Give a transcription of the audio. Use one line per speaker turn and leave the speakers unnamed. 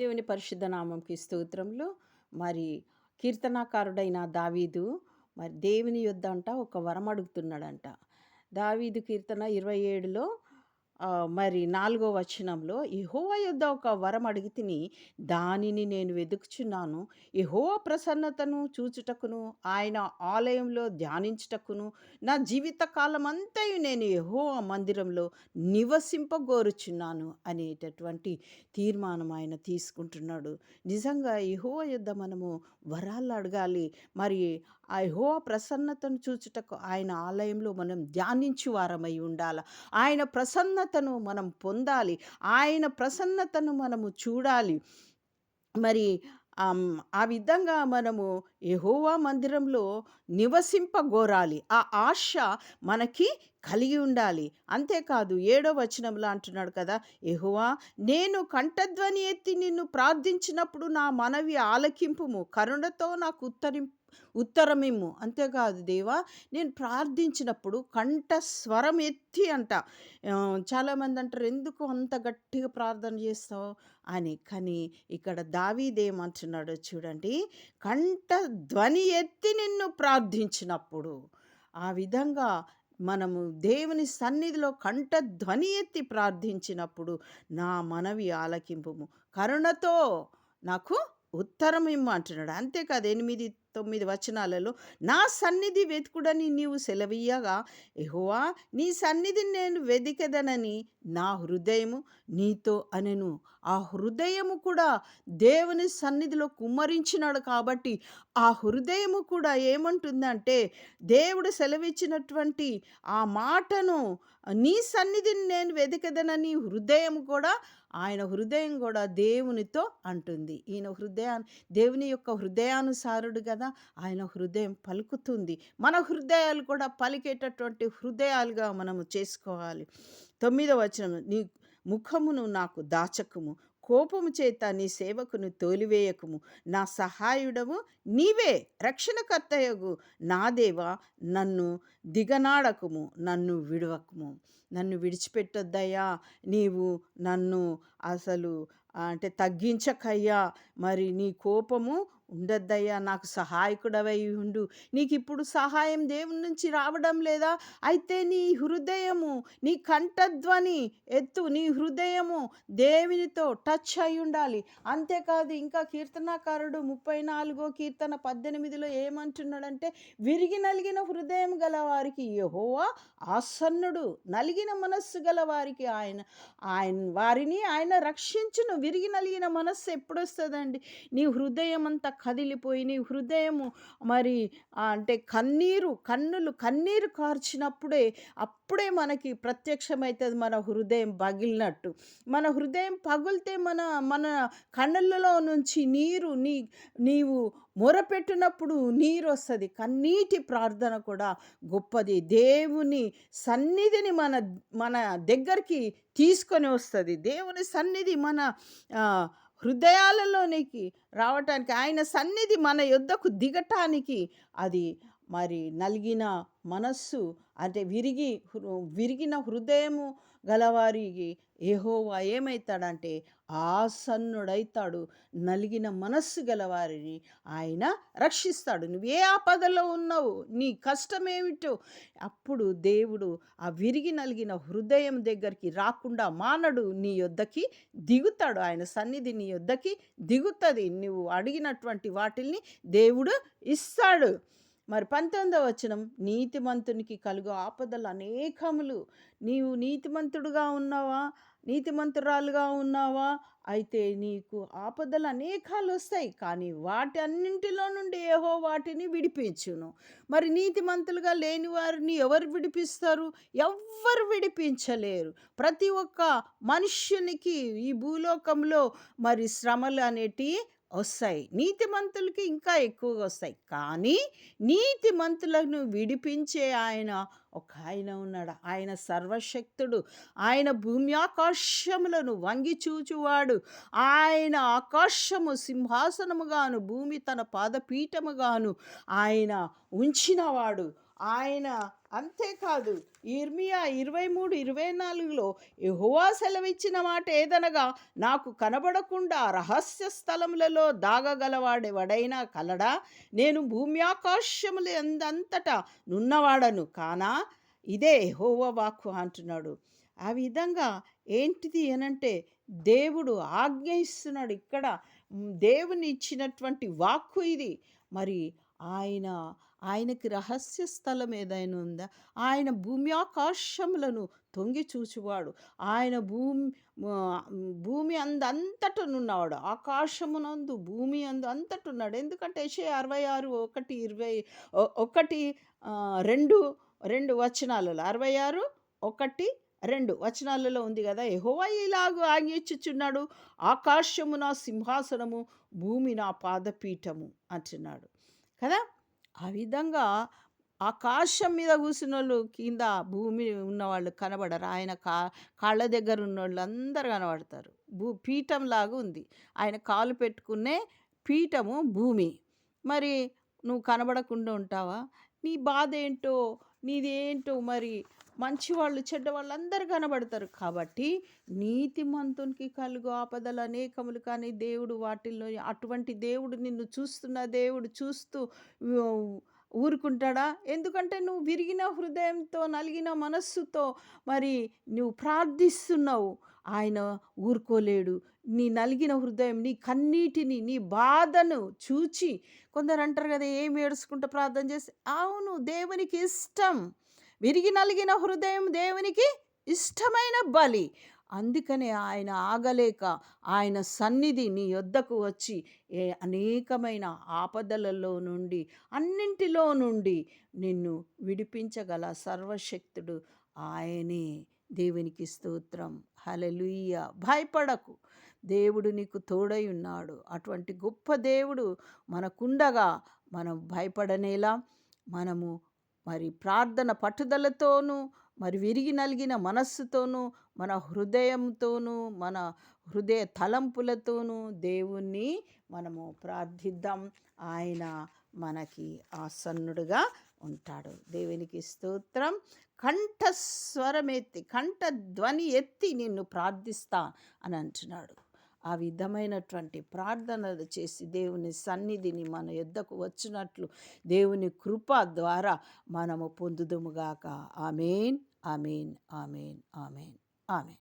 దేవుని పరిశుద్ధ నామంకి స్తోత్రములు. మరి కీర్తనాకారుడైన దావీదు మరి దేవుని యొద్ద అంట ఒక వరం అడుగుతున్నాడంట. దావీదు కీర్తన ఇరవై ఏడులో మరి నాలుగో వచనంలో యెహోవా యొద్ద ఒక వరం అడిగితిని దానిని నేను వెదుకుచున్నాను. యెహోవా ప్రసన్నతను చూచుటకును, ఆయన ఆలయంలో ధ్యానించుటకును, నా జీవిత కాలమంతయు నేను యెహోవా మందిరంలో నివసింపగోరుచున్నాను అనేటటువంటి తీర్మానం ఆయన తీసుకుంటున్నాడు. నిజంగా యెహోవా యొద్ద మనము వరాలు అడగాలి. మరి ఆ యెహోవా ప్రసన్నతను చూచుటకు ఆయన ఆలయంలో మనం ధ్యానించి వారమై ఉండాల. ఆయన ప్రసన్నతను మనం పొందాలి. ఆయన ప్రసన్నతను మనము చూడాలి. మరి ఆ విధంగా మనము ఎహోవా మందిరంలో నివసింపగోరాలి. ఆ ఆశ మనకి కలిగి ఉండాలి. అంతేకాదు ఏడో వచనంలో అంటున్నాడు కదా! యెహోవా నేను కంఠధ్వని ఎత్తి నిన్ను ప్రార్థించినప్పుడు నా మనవి ఆలకింపుము. కరుణతో నాకు ఉత్తరింపు ఉత్తరమిమ్ము. అంతేకాదు దేవా నేను ప్రార్థించినప్పుడు కంఠ స్వరం ఎత్తి అంట. చాలామంది అంటారు ఎందుకు అంత గట్టిగా ప్రార్థన చేస్తావు అని. కానీ ఇక్కడ దావీదేమంటున్నాడో చూడండి. కంఠ ధ్వని ఎత్తి నిన్ను ప్రార్థించినప్పుడు. ఆ విధంగా మనము దేవుని సన్నిధిలో కంఠ ధ్వని ఎత్తి ప్రార్థించినప్పుడు నా మనవి ఆలకింపు కరుణతో నాకు ఉత్తరమిమ్ము అంటున్నాడు. అంతేకాదు ఎనిమిది తొమ్మిది వచనాలలో నా సన్నిధి వెతుకుడని నీవు సెలవీయగా ఎహోవా నీ సన్నిధిని నేను వెదికెదనని నా హృదయము నీతో అనెను. ఆ హృదయము కూడా దేవుని సన్నిధిలో కుమ్మరించినాడు కాబట్టి ఆ హృదయము కూడా ఏమంటుందంటే దేవుడు సెలవిచ్చినటువంటి ఆ మాటను నీ సన్నిధిని నేను వెదికెదనని హృదయం కూడా ఆయన హృదయం కూడా దేవునితో అంటుంది. ఈయన హృదయాన్ని దేవుని యొక్క హృదయానుసారుడు కదా ఆయన హృదయం పలుకుతుంది. మన హృదయాలు కూడా పలికేటటువంటి హృదయాలుగా మనము చేసుకోవాలి. తొమ్మిదవ వచనం నీ ముఖమును నాకు దాచకము కోపము చేత నీ సేవకును తోలివేయకుము. నా సహాయుడము నీవే రక్షణకర్తయగు నా దేవా నన్ను దిగనాడకుము. నన్ను విడవకము నన్ను విడిచిపెట్టొద్దయ్యా. నీవు నన్ను అసలు అంటే తగ్గించకయ్యా. మరి నీ కోపము ఉండొద్దయ్యా. నాకు సహాయకుడవై ఉండు. నీకిప్పుడు సహాయం దేవుని నుంచి రావడం లేదా? అయితే నీ హృదయము, నీ కంఠధ్వని ఎత్తు. నీ హృదయము దేవునితో టచ్ అయ్యుండాలి. అంతేకాదు ఇంకా కీర్తనాకారుడు 34 కీర్తన 18లో ఏమంటున్నాడంటే విరిగి నలిగిన హృదయం గలవారికి యహోవా ఆసన్నుడు. నలిగిన మనస్సు గల వారికి ఆయన ఆయన వారిని ఆయన రక్షించును. విరిగి నలిగిన మనస్సు ఎప్పుడొస్తుందండి నీ హృదయం అంత కదిలిపోయి హృదయము మరి అంటే కన్నీరు కన్నులు కన్నీరు కార్చినప్పుడే అప్పుడే మనకి ప్రత్యక్షమవుతుంది మన హృదయం పగిలినట్టు. మన హృదయం పగిలితే మన మన కన్నులలో నుంచి నీరు నీ నీవు మొరపెట్టినప్పుడు నీరు వస్తుంది కన్నీటి ప్రార్థన కూడా గొప్పది. దేవుని సన్నిధిని మన మన దగ్గరికి తీసుకొని వస్తుంది దేవుని సన్నిధి మన హృదయాలలోనికి రావటానికి ఆయన సన్నిధి మన యొద్దకు దిగటానికి అది మరి నలిగిన మనస్సు అంటే విరిగి విరిగిన హృదయము గలవారికి ఏహోవా ఏమైతాడంటే ఆసన్నుడైతాడు. నలిగిన మనస్సు గలవారిని ఆయన రక్షిస్తాడు. నువ్వు ఏ ఆపదలో ఉన్నావు? నీ కష్టమేమిటో అప్పుడు దేవుడు ఆ విరిగి నలిగిన హృదయం దగ్గరికి రాకుండా మానడు. నీ యొద్దకి దిగుతాడు. ఆయన సన్నిధి నీ యొద్దకి దిగుతుంది నువ్వు అడిగినటువంటి వాటిల్ని దేవుడు ఇస్తాడు. మరి 19వ వచనం నీతిమంతునికి కలుగు ఆపదలు అనేకములు. నీవు నీతిమంతుడుగా ఉన్నావా? నీతిమంతురాలుగా ఉన్నావా? అయితే నీకు ఆపదలు అనేకాలొస్తాయి. కానీ వాటన్నింటిలో నుండి ఏహో వాటిని విడిపించును. మరి నీతిమంతులుగా లేని వారిని ఎవరు విడిపిస్తారు? ఎవ్వరు విడిపించలేరు. ప్రతి ఒక్క మనుష్యునికి ఈ భూలోకంలో మరి శ్రమలు అనేటివి వస్తాయి. నీతిమంతులకి ఇంకా ఎక్కువగా వస్తాయి. కానీ నీతిమంతులను విడిపించే ఆయన ఒక ఆయన ఉన్నాడు. ఆయన సర్వశక్తుడు. ఆయన భూమి ఆకాశములను వంగి చూచువాడు. ఆయన ఆకాశము సింహాసనముగాను, భూమి తన పాదపీఠముగాను ఆయన ఉంచినవాడు. ఆయన అంతేకాదు ఇర్మియా ఇరవై మూడు ఇరవై నాలుగులో యెహోవా సెలవిచ్చిన మాట ఏదనగా నాకు కనబడకుండా రహస్య స్థలములలో దాగగలవాడెవడైనా కలడా? నేను భూమి ఆకాశములు ఎందంతటా నున్నవాడను కానా? ఇదే ఎహోవా వాక్కు అంటున్నాడు. ఆ విధంగా ఏంటిది అనంటే దేవుడు ఆజ్ఞ ఇస్తున్నాడు ఇక్కడ. దేవుని ఇచ్చినటువంటి వాక్కు ఇది. మరి ఆయన ఆయనకి రహస్య స్థలం ఏదైనా ఉందా? ఆయన భూమి ఆకాశములను తొంగి చూచువాడు. ఆయన భూమి ఆ, భూమి అందంతటనున్నవాడు ఆకాశమునందు భూమి అందు అంతటున్నాడు ఎందుకంటే యెషయా అరవై ఆరు ఒకటి ఇరవై ఒకటి రెండు రెండు వచనాలలో. అరవై ఆరు ఒకటి రెండు వచనాలలో ఉంది కదా? ఎహోవా ఇలాగూ ఆజ్ఞించుచున్నాడు ఆకాశము నా సింహాసనము భూమి నా పాదపీఠము అంటున్నాడు. కదా? ఆ విధంగా ఆకాశం మీద కూర్చున్న వాళ్ళు కింద భూమి ఉన్నవాళ్ళు కనబడరు. ఆయన కా కాళ్ళ దగ్గర ఉన్న వాళ్ళు అందరు కనబడతారు. భూ పీఠం లాగా ఉంది. ఆయన కాలు పెట్టుకునే పీఠము భూమి. మరి నువ్వు కనబడకుండా ఉంటావా? నీ బాధ ఏంటో నీదేంటో మరి? మంచి వాళ్ళు చెడ్డ వాళ్ళందరూ అందరు కనబడతారు. కాబట్టి నీతిమంతునికి కలుగు ఆపదలు అనేకములు కానీ దేవుడు వాటిల్లో అటువంటి దేవుడు నిన్ను చూస్తున్న దేవుడు చూస్తూ ఊరుకుంటాడా? ఎందుకంటే నువ్వు విరిగిన హృదయంతో నలిగిన మనస్సుతో మరి నువ్వు ప్రార్థిస్తున్నావు. ఆయన ఊరుకోలేడు. నీ నలిగిన హృదయం నీ కన్నీటిని నీ బాధను చూచి కొందరు అంటారు కదా ఏం ఏడుచుకుంటూ ప్రార్థన చేసి అవును దేవునికి ఇష్టం. విరిగి నలిగిన హృదయం దేవునికి ఇష్టమైన బలి. అందుకనే ఆయన ఆగలేక ఆయన సన్నిధి నీ యొద్దకు వచ్చి ఏ అనేకమైన ఆపదలలో నుండి అన్నింటిలో నుండి నిన్ను విడిపించగల సర్వశక్తుడు ఆయనే. దేవునికి స్తోత్రం. హలలుయ్య భయపడకు. దేవుడు నీకు తోడై ఉన్నాడు. అటువంటి గొప్ప దేవుడు మనకుండగా మనం భయపడనేలా మనము మరి ప్రార్థన పట్టుదలతోనూ మరి విరిగి నలిగిన మనస్సుతోనూ మన హృదయంతోనూ మన హృదయ తలంపులతోనూ దేవుణ్ణి మనము ప్రార్థిద్దాం. ఆయన మనకి ఆసన్నుడుగా ఉంటాడు. దేవునికి స్తోత్రం. కంఠస్వరమెత్తి కంఠ ధ్వని ఎత్తి నిన్ను ప్రార్థిస్తా అని అంటున్నాడు. ఆ విధమైనటువంటి ప్రార్థనలు చేసి దేవుని సన్నిధిని మన యొద్దకు వచ్చినట్లు దేవుని కృప ద్వారా మనము పొందుదుముగాక amen amen amen amen amen.